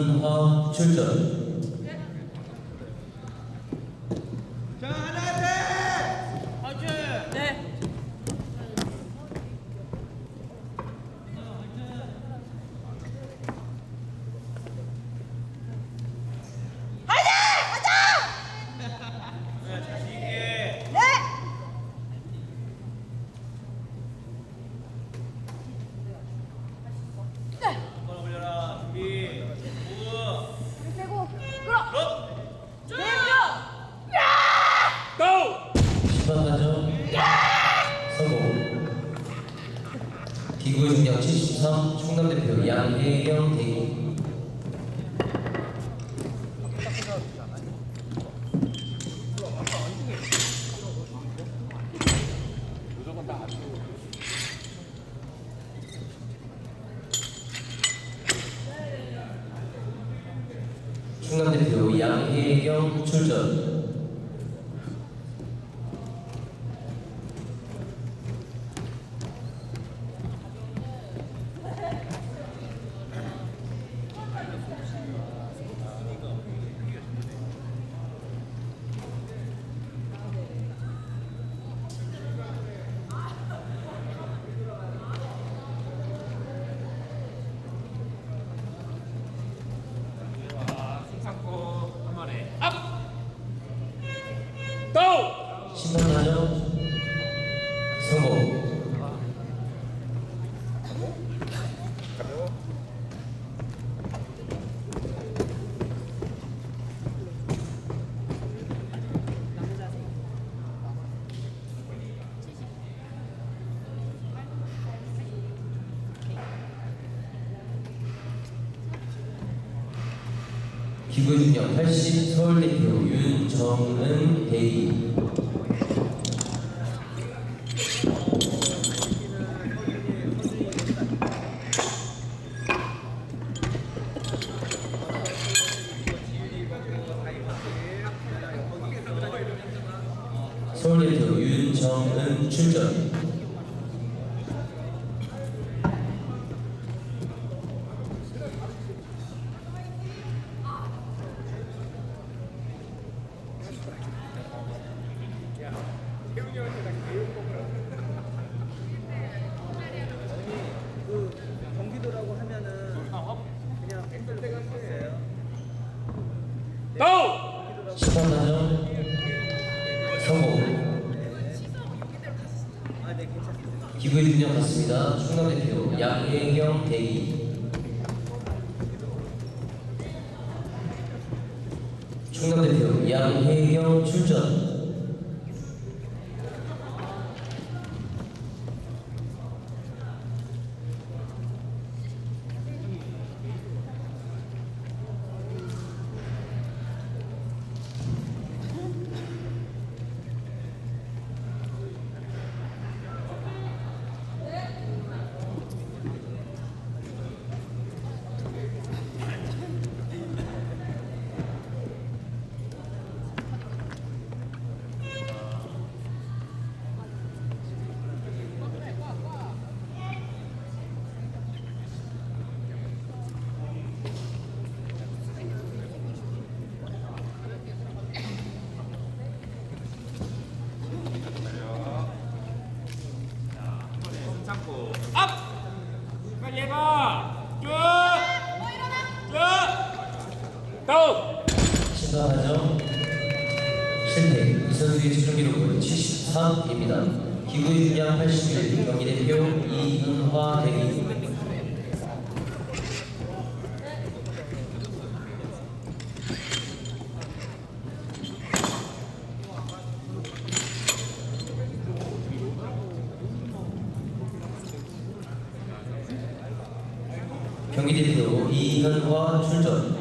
이현화 출 기구의 중량 73 충남대표 양혜경 대기 기구 중량 80 서울대표 윤정은 대기 7점. 다운! 1 0요 성공. 기부의 중량 같습니다. 충남 대표 양혜경 대기 선수의 최종 기록은 73입니다. 기부의 중량 81 경기대표 이은화 대기. 경기대표 이현화 출전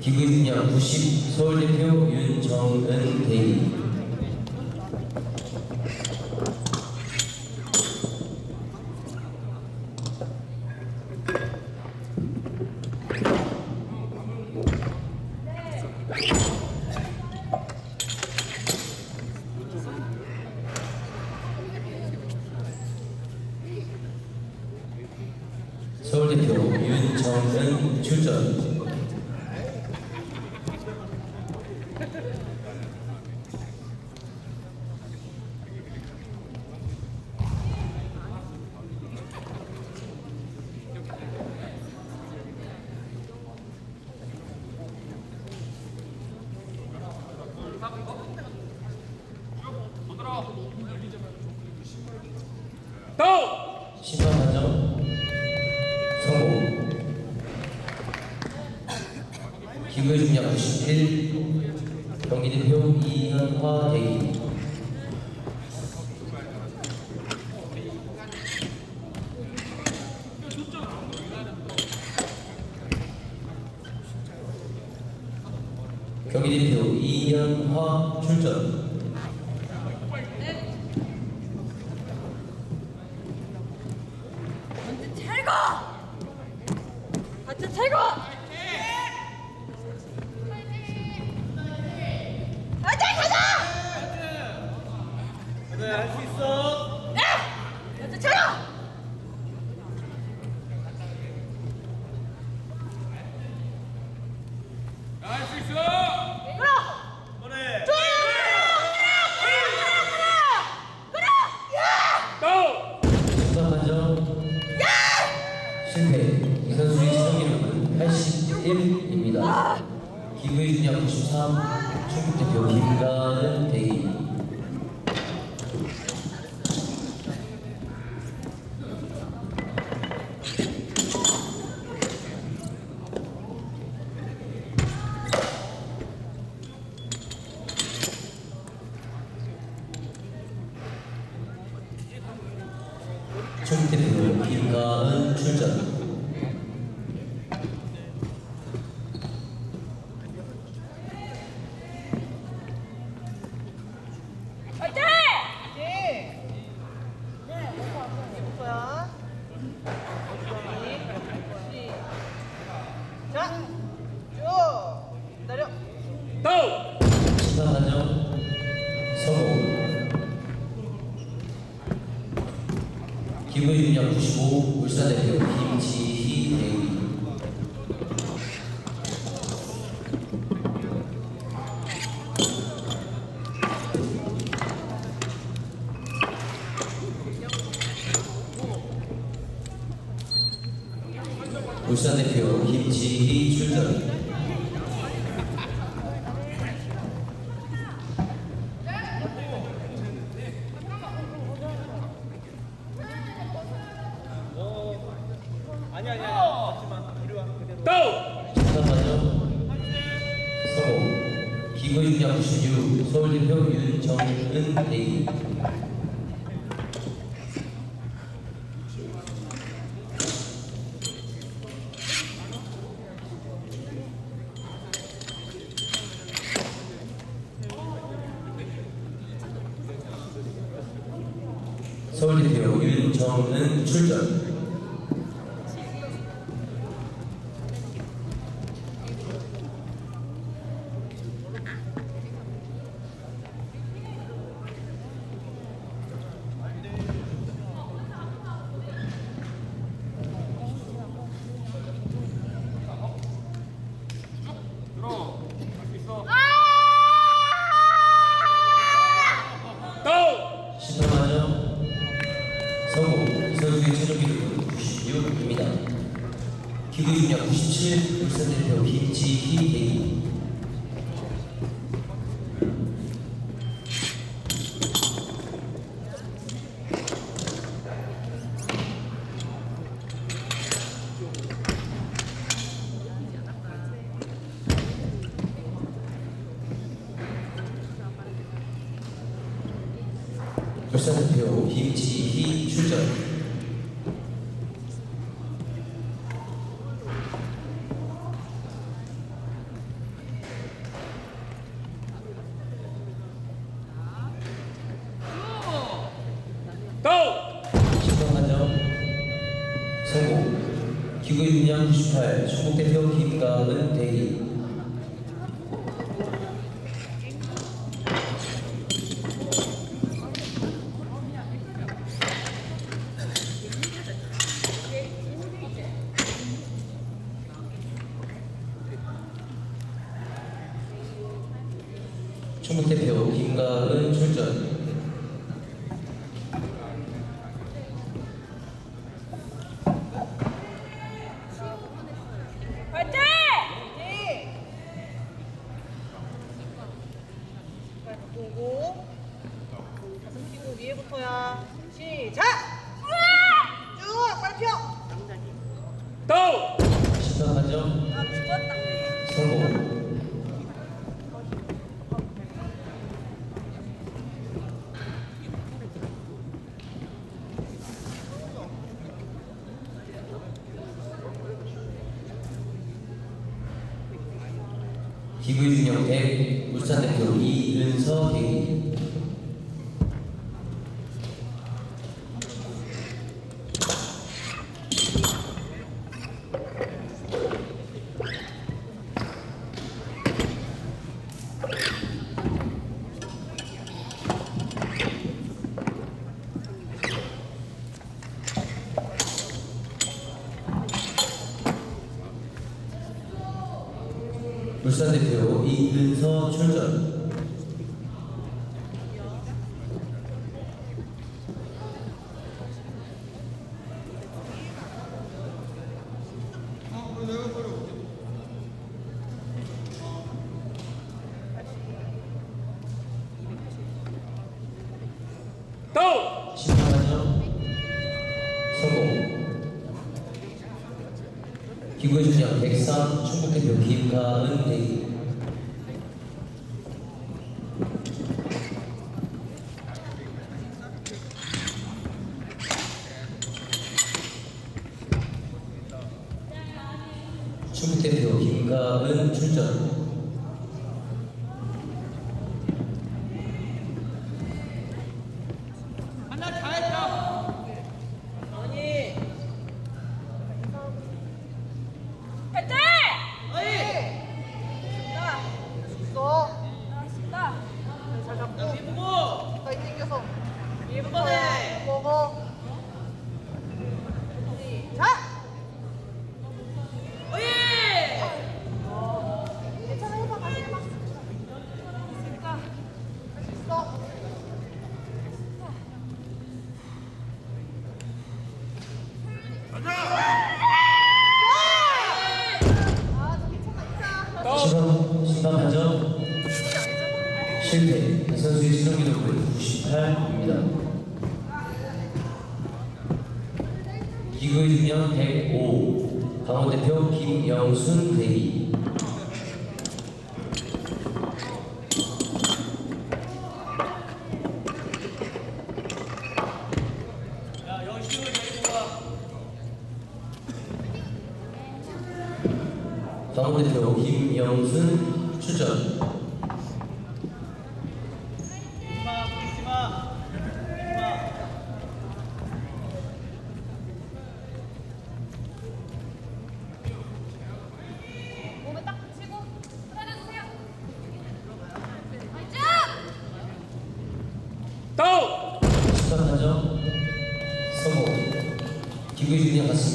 중량 90 서울대표 윤정은 대리 서울대표 윤정은 출전. 다운 심판 판정 중량 91 경기대표 이현화 대기 경기대표 이현화 출전 찰고 번트 찰고 가자 네, 할수 있어. 네 그래. 판정 실패 이 선수의 최종 기록은 81입니다 중량 93 충북대표 김가은 대기 울산 대표 김지희 출전. 기구의 중량 96 서울 대표 윤정은 대기. 서울대표 윤정 김지희 출전. 성공. 기구위원 28, 중국대표 김가은 대리. 기부인력 앱 울산 대표 이은서 대리 울산 대표 이근서 출전. 중국 대표 긴가은 출전. 합니다. 기구위원 105 강원대표 김영순 대리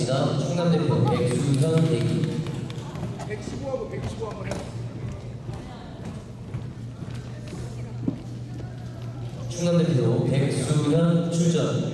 있습니다. 충남 대표 백수현 대기. 115하고 115 한번 해. 충남 대표 백수현 출전.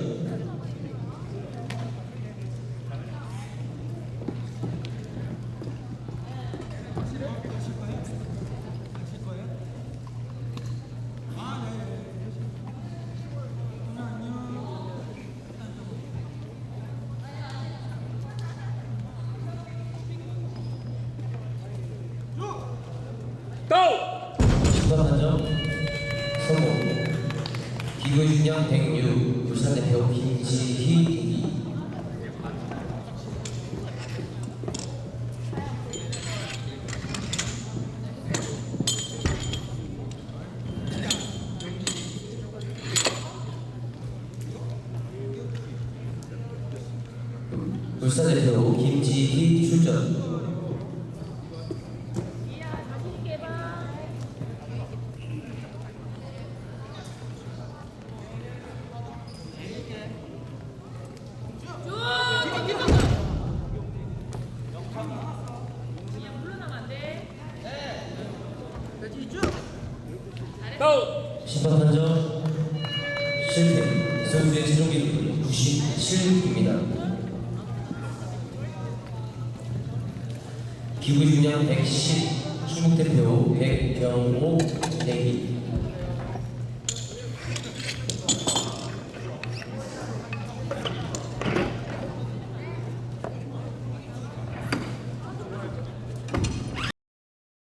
이호준영 106, 울산 대표 김지희 심판 판정 실패. 선수의 최종 기록은 97입니다. 기부 중량 110, 충북대표 백병호 대기